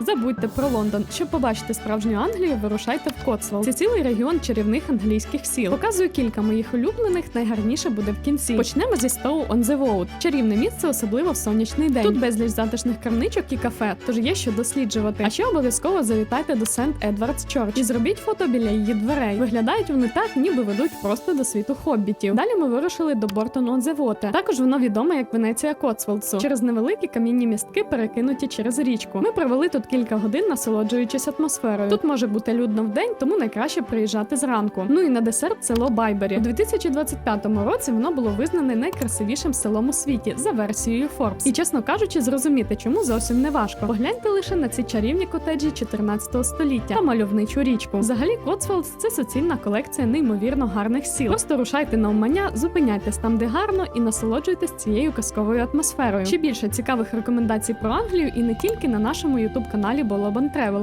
Забудьте про Лондон. Щоб побачити справжню Англію, вирушайте в Коцвелл. Це цілий регіон чарівних англійських сіл. Показую кілька моїх улюблених. Найгарніше буде в кінці. Почнемо зі Stow on the Wood. Чарівне місце, особливо в сонячний день. Тут безліч затишних крамничок і кафе, тож є що досліджувати. А ще обов'язково завітайте до Сент Едвардс Чорч і зробіть фото біля її дверей. Виглядають вони так, ніби ведуть просто до світу хоббітів. Далі ми вирушили до Бортон on the Water. Також воно відоме як Венеція Коцвелдсу. Через невеликі камінні містки перекинуті через річку. Ми провели тут кілька годин, насолоджуючись атмосферою. Тут може бути людно в день, тому найкраще приїжджати зранку. Ну і на десерт село Байбері. У 2025 році воно було визнане найкрасивішим селом у світі за версією Forbes. І чесно кажучи, зрозуміти, чому зовсім не важко. Погляньте лише на ці чарівні котеджі 14 століття та мальовничу річку. Взагалі, Коцвелдс – це суцільна колекція неймовірно гарних сіл. Просто рушайте на умання, зупиняйтесь там, де гарно, і насолоджуйтесь цією казковою атмосферою. Ще більше цікавих рекомендацій про Англію і не тільки на нашому ютуб каналі Болобан Travel.